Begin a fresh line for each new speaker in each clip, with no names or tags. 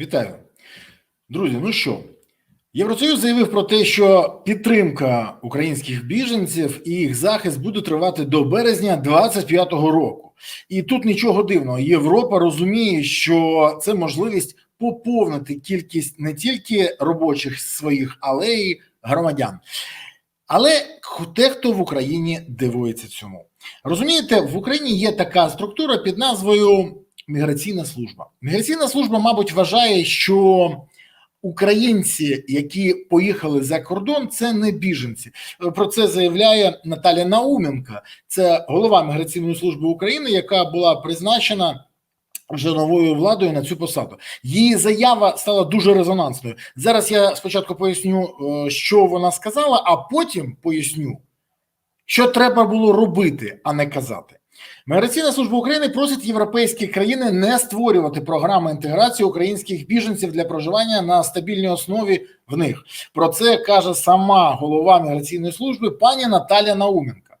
Вітаю, друзі. Ну що, Євросоюз заявив про те, що підтримка українських біженців і їх захист буде тривати до березня 25-го року. І тут нічого дивного. Європа розуміє, що це можливість поповнити кількість не тільки робочих своїх, але й громадян. Але дехто в Україні дивується цьому. Розумієте, в Україні є така структура під назвою Міграційна служба. Міграційна служба, мабуть, вважає, що українці, які поїхали за кордон, це не біженці. Про це заявляє Наталя Науменка, це голова міграційної служби України, яка була призначена. Вже новою владою на цю посаду її заява стала дуже резонансною. Зараз я спочатку поясню, е, що вона сказала, а потім поясню, що треба було робити, а не казати. Міграційна служба України просить європейські країни не створювати програми інтеграції українських біженців для проживання на стабільній основі в них. Про це каже сама голова міграційної служби пані Наталя Науменка.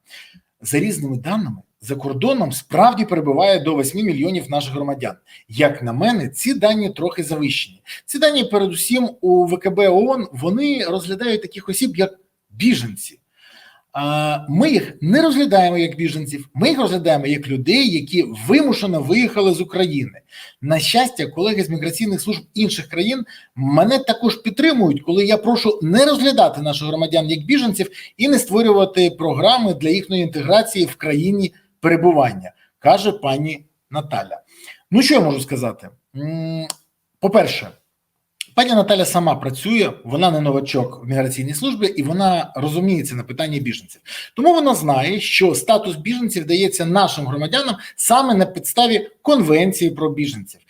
За різними даними. За кордоном справді перебуває до 8 мільйонів наших громадян. Як на мене, ці дані трохи завищені. Ці дані, передусім, у ВКБ ООН вони розглядають таких осіб як біженці. Ми їх не розглядаємо як біженців, ми їх розглядаємо як людей, які вимушено виїхали з України. На щастя, колеги з міграційних служб інших країн мене також підтримують, коли я прошу не розглядати наших громадян як біженців і не створювати програми для їхньої інтеграції в країні перебування, каже пані Наталя. Ну що я можу сказати? По-перше, Пані Наталя сама працює, вона не новачок в міграційній службі, і вона розуміється на питанні біженців. Тому вона знає, що статус біженців дається нашим громадянам саме на підставі конвенції про біженців.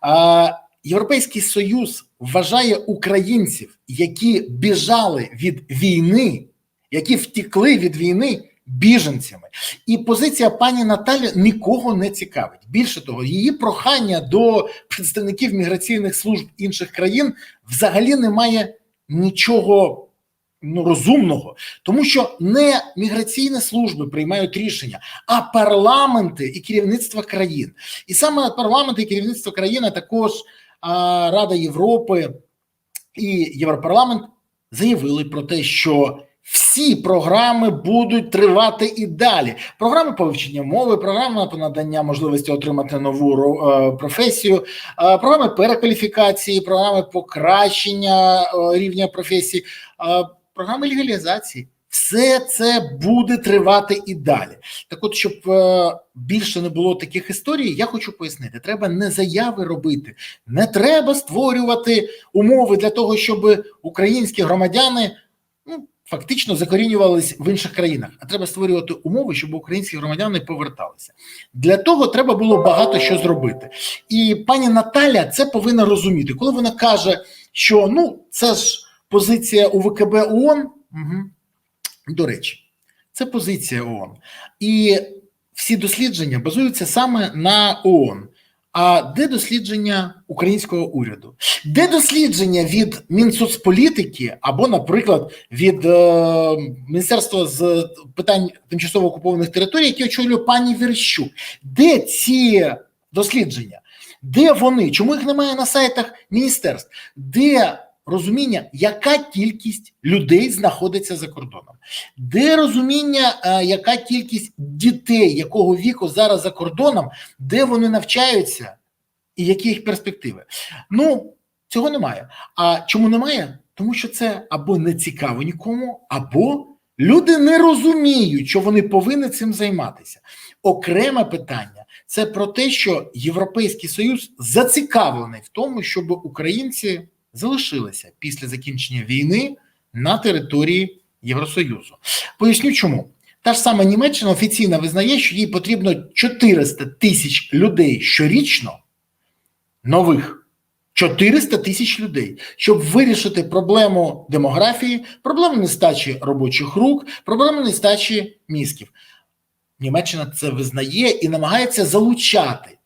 А, Європейський союз вважає українців, які біжали від війни, які втікли від війни біженцями, і позиція пані Наталі нікого не цікавить. Більше того, її прохання до представників міграційних служб інших країн взагалі не має нічого ну, розумного, тому що не міграційні служби приймають рішення, а парламенти і керівництва країн. І саме парламенти і керівництво країни також а, Рада Європи і Європарламент заявили про те, що всі програми будуть тривати і далі. Програми по вивченню мови, програми по надання можливості отримати нову е, професію, е, програми перекваліфікації, програми покращення е, рівня професії, програми легалізації. Все це буде тривати і далі. Так, от, щоб більше не було таких історій, я хочу пояснити: треба не заяви робити, не треба створювати умови для того, щоб українські громадяни фактично закорінювались в інших країнах, а треба створювати умови, щоб українські громадяни поверталися. Для того треба було багато що зробити. І пані Наталя це повинна розуміти, коли вона каже, що ну це ж позиція у ВКБ ООН. Угу. До речі, це позиція ООН. І всі дослідження базуються саме на ООН. А де дослідження українського уряду? Де дослідження від Мінсоцполітики або, наприклад, від е, Міністерства з питань тимчасово окупованих територій, які очолює пані Верещук? Де ці дослідження? Де вони? Чому їх немає на сайтах міністерств? Де розуміння, яка кількість людей знаходиться за кордоном? Де розуміння, е, яка кількість дітей, якого віку зараз за кордоном, де вони навчаються, і які їх перспективи? Ну цього немає. А чому немає? Тому що це або не цікаво нікому, або люди не розуміють, що вони повинні цим займатися. Окреме питання це про те, що Європейський Союз зацікавлений в тому, щоб українці залишилися після закінчення війни на території Євросоюзу. Поясню, чому та ж сама Німеччина офіційно визнає, що їй потрібно 400 тисяч людей щорічно нових. 400 тисяч людей, щоб вирішити проблему демографії, проблему нестачі робочих рук, проблему нестачі мізків. Німеччина це визнає і намагається залучати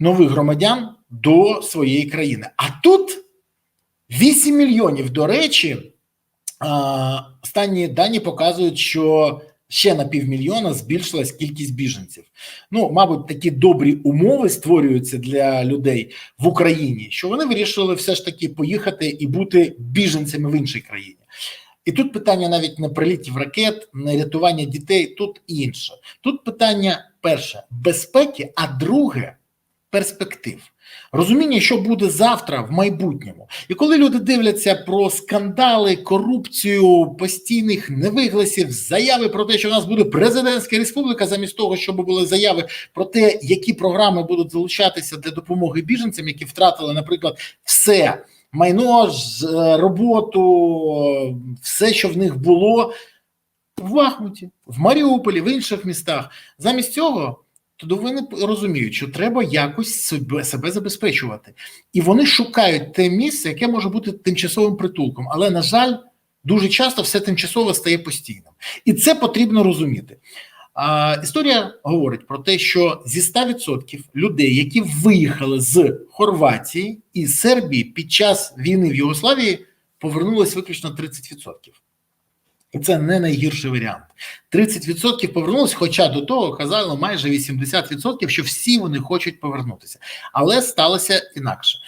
нових громадян до своєї країни. А тут 8 мільйонів, до речі, останні дані показують, що ще на півмільйона збільшилась кількість біженців. Ну, мабуть, такі добрі умови створюються для людей в Україні, що вони вирішили все ж таки поїхати і бути біженцями в іншій країні. І тут питання навіть не прилітів ракет, не рятування дітей, тут інше. Тут питання перше безпеки, а друге перспектив. Розуміння, що буде завтра в майбутньому, і коли люди дивляться про скандали, корупцію, постійних невигласів, заяви про те, що у нас буде президентська республіка, замість того, щоб були заяви про те, які програми будуть залучатися для допомоги біженцям, які втратили, наприклад, все майно, е, роботу, все, що в них було в Бахмуті, в Маріуполі, в інших містах. Замість цього. То вони розуміють, що треба якось себе себе забезпечувати, і вони шукають те місце, яке може бути тимчасовим притулком. Але на жаль, дуже часто все тимчасово стає постійним, і це потрібно розуміти. А, Історія говорить про те, що зі 100% людей, які виїхали з Хорватії і Сербії під час війни в Югославії, повернулись виключно 30%. Це не найгірший варіант. 30% повернулись, хоча до того казали майже 80%, що всі вони хочуть повернутися. Але сталося інакше.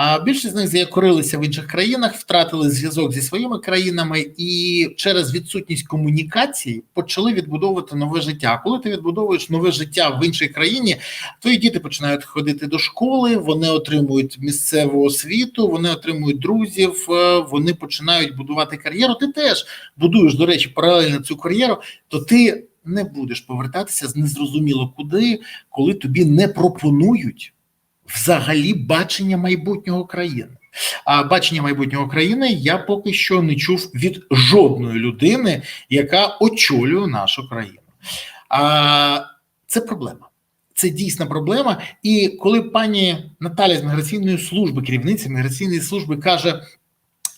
А більшість з них закорилися в інших країнах, втратили зв'язок зі своїми країнами і через відсутність комунікації почали відбудовувати нове життя. Коли ти відбудовуєш нове життя в іншій країні, твої діти починають ходити до школи, вони отримують місцеву освіту, вони отримують друзів, е, вони починають будувати кар'єру. Ти теж будуєш, до речі, паралельно цю кар'єру, то ти не будеш повертатися з незрозуміло куди, коли тобі не пропонують взагалі бачення майбутнього країни. А бачення майбутнього країни я поки що не чув від жодної людини, яка очолює нашу країну. А це проблема. Це дійсна проблема. І коли пані Наталя з міграційної служби, керівниця міграційної служби, каже: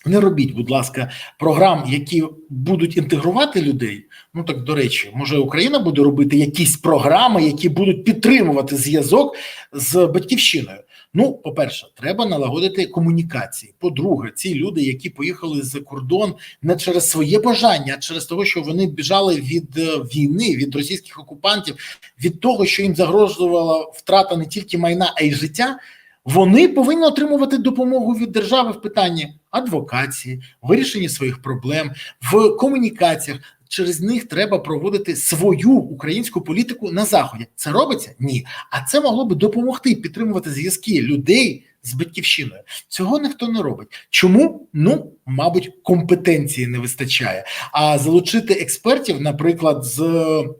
не робіть, будь ласка, програм, які будуть інтегрувати людей. Ну так до речі, може Україна буде робити якісь програми, які будуть підтримувати зв'язок з батьківщиною. Ну, по-перше, треба налагодити комунікації. По-друге, ці люди, які поїхали за кордон не через своє бажання, а через того, що вони біжали від е, війни, від російських окупантів, від того, що їм загрожувала втрата не тільки майна, а й життя. Вони повинні отримувати допомогу від держави в питанні адвокації, вирішенні своїх проблем в комунікаціях. Через них треба проводити свою українську політику на заході. Це робиться? Ні. А це могло би допомогти підтримувати зв'язки людей з батьківщиною. Цього ніхто не робить. Чому? Ну, мабуть, компетенції не вистачає. А залучити експертів, наприклад, з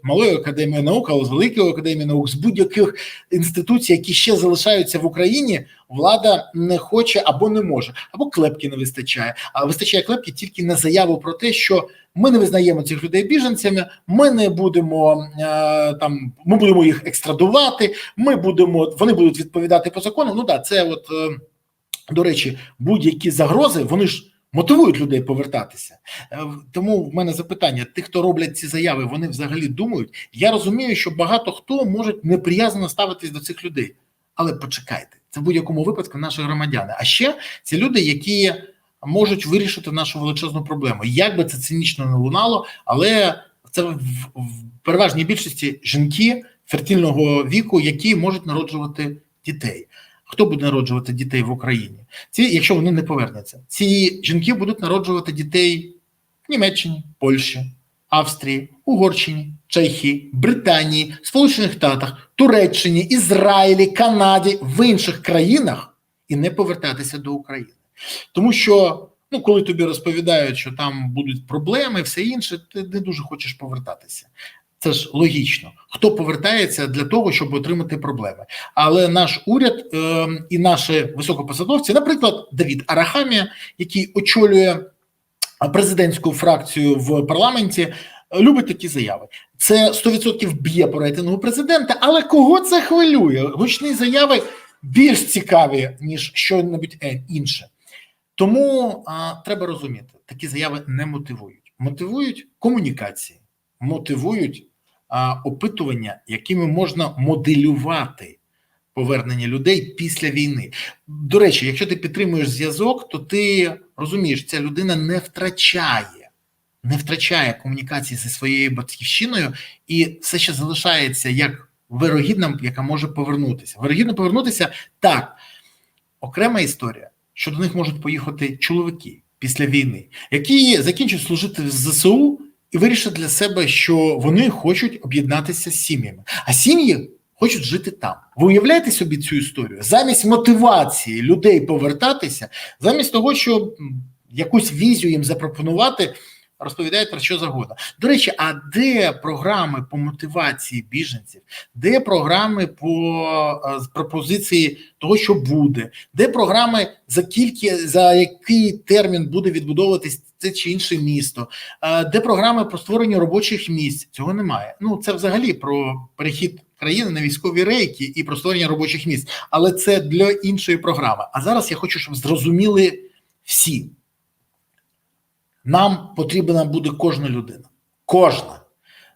малої академії наук, або з великої академії наук, з будь-яких інституцій, які ще залишаються в Україні, влада не хоче або не може, або клепки не вистачає. А вистачає клепки тільки на заяву про те, що. Ми не визнаємо цих людей біженцями. Ми не будемо е, там. Ми будемо їх екстрадувати. Ми будемо вони будуть відповідати по закону. Ну да, це от е, до речі, будь-які загрози вони ж мотивують людей повертатися. Е, тому в мене запитання: тих, хто роблять ці заяви, вони взагалі думають. Я розумію, що багато хто може неприязно ставитись до цих людей, але почекайте, це в будь-якому випадку наші громадяни. А ще ці люди, які можуть вирішити нашу величезну проблему. Як би це цинічно не лунало, але це в, в переважній більшості жінки фертильного віку, які можуть народжувати дітей. Хто буде народжувати дітей в Україні? Ці, якщо вони не повернуться, ці жінки будуть народжувати дітей в Німеччині, Польщі, Австрії, Угорщині, Чехії, Британії, Сполучених Штатах, Туреччині, Ізраїлі, Канаді, в інших країнах і не повертатися до України. Тому що, ну, коли тобі розповідають, що там будуть проблеми, все інше, ти не дуже хочеш повертатися. Це ж логічно. Хто повертається для того, щоб отримати проблеми? Але наш уряд е, і наші високопосадовці, наприклад, Давід Арахамія, який очолює президентську фракцію в парламенті, любить такі заяви. Це 100% б'є по рейтингу президента. Але кого це хвилює? Гучні заяви більш цікаві ніж щось інше. Тому а, треба розуміти, такі заяви не мотивують. Мотивують комунікації, мотивують а, опитування, якими можна моделювати повернення людей після війни. До речі, якщо ти підтримуєш зв'язок, то ти розумієш, ця людина не втрачає не втрачає комунікації зі своєю батьківщиною і все ще залишається як вирогідна, яка може повернутися. Вирогідно повернутися так. Окрема історія, що до них можуть поїхати чоловіки після війни, які закінчать служити в ЗСУ і вирішать для себе, що вони хочуть об'єднатися з сім'ями, а сім'ї хочуть жити там. Ви уявляєте собі цю історію? Замість мотивації людей повертатися, замість того, щоб якусь візію їм запропонувати. Розповідають про що завгодно. До речі, а де програми по мотивації біженців, де програми по пропозиції того, що буде, де програми за кілька за який термін буде відбудовуватись це чи інше місто, де програми по створенню робочих місць? Цього немає. Ну це взагалі про перехід країни на військові рейки і про створення робочих місць, але це для іншої програми. А зараз я хочу, щоб зрозуміли всі. Нам потрібна буде кожна людина. Кожна.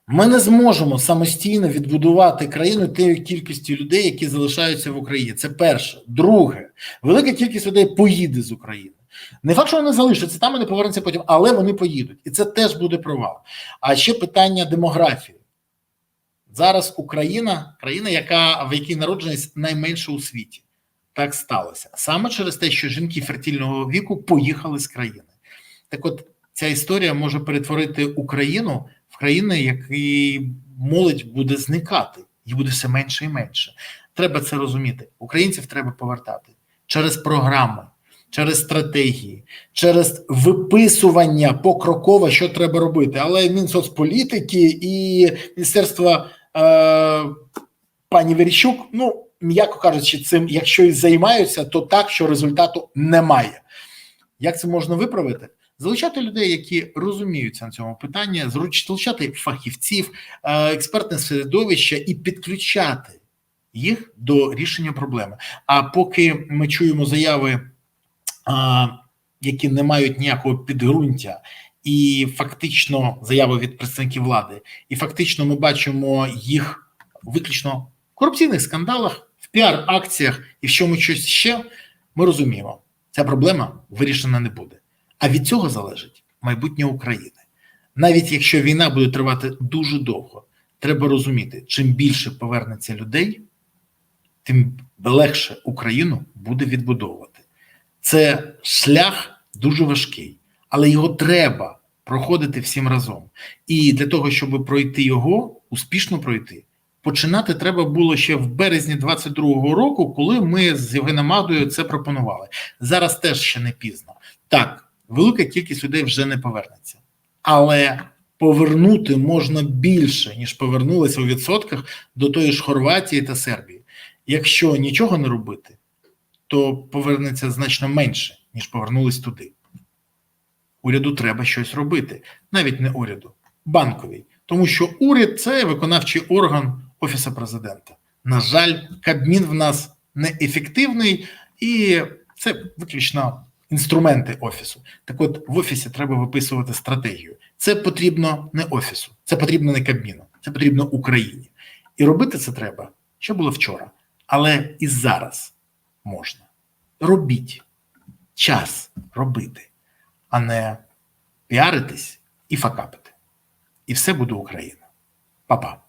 Ми не зможемо самостійно відбудувати країну тією кількістю людей, які залишаються в Україні. Це перше. Друге, велика кількість людей поїде з України. Не факт, що вони залишаться там і не повернуться потім, але вони поїдуть. І це теж буде провал. А ще питання демографії. Зараз Україна країна, яка в якій народженість найменше у світі. Так сталося саме через те, що жінки фертильного віку поїхали з країни. Так, от ця історія може перетворити Україну в країни, які молодь буде зникати, їх буде все менше і менше. Треба це розуміти. Українців треба повертати через програми, через стратегії, через виписування покроково, що треба робити. Але Мінсоцполітики і Міністерство е, пані Верещук, ну м'яко кажучи, цим, якщо і займаються, то так, що результату немає. Як це можна виправити? Залучати людей, які розуміються на цьому питанні, залучати фахівців, експертне середовище і підключати їх до рішення проблеми. А поки ми чуємо заяви, які не мають ніякого підґрунтя, і фактично заяви від представників влади, і фактично ми бачимо їх виключно в корупційних скандалах, в піар-акціях і в чому щось ще, ми розуміємо, ця проблема вирішена не буде. А від цього залежить майбутнє України. Навіть якщо війна буде тривати дуже довго, треба розуміти, чим більше повернеться людей, тим легше Україну буде відбудовувати. Це шлях дуже важкий, але його треба проходити всім разом. І для того, щоб пройти його, успішно пройти, починати треба було ще в березні 22-го року, коли ми з Євгеном Мадою це пропонували. Зараз теж ще не пізно. Так велика кількість людей вже не повернеться, але повернути можна більше ніж повернулися у відсотках до тої ж Хорватії та Сербії. Якщо нічого не робити, то повернеться значно менше ніж повернулись туди. Уряду треба щось робити, навіть не уряду, банковій, тому що уряд це виконавчий орган офісу президента. На жаль, Кабмін в нас неефективний, і це виключно інструменти офісу. Так, от в офісі треба виписувати стратегію. Це потрібно не офісу, це потрібно не Кабміну, це потрібно Україні. І робити це треба, що було вчора, але і зараз можна. Робіть час робити, а не піаритись і факапити. І все буде Україна. Па-па.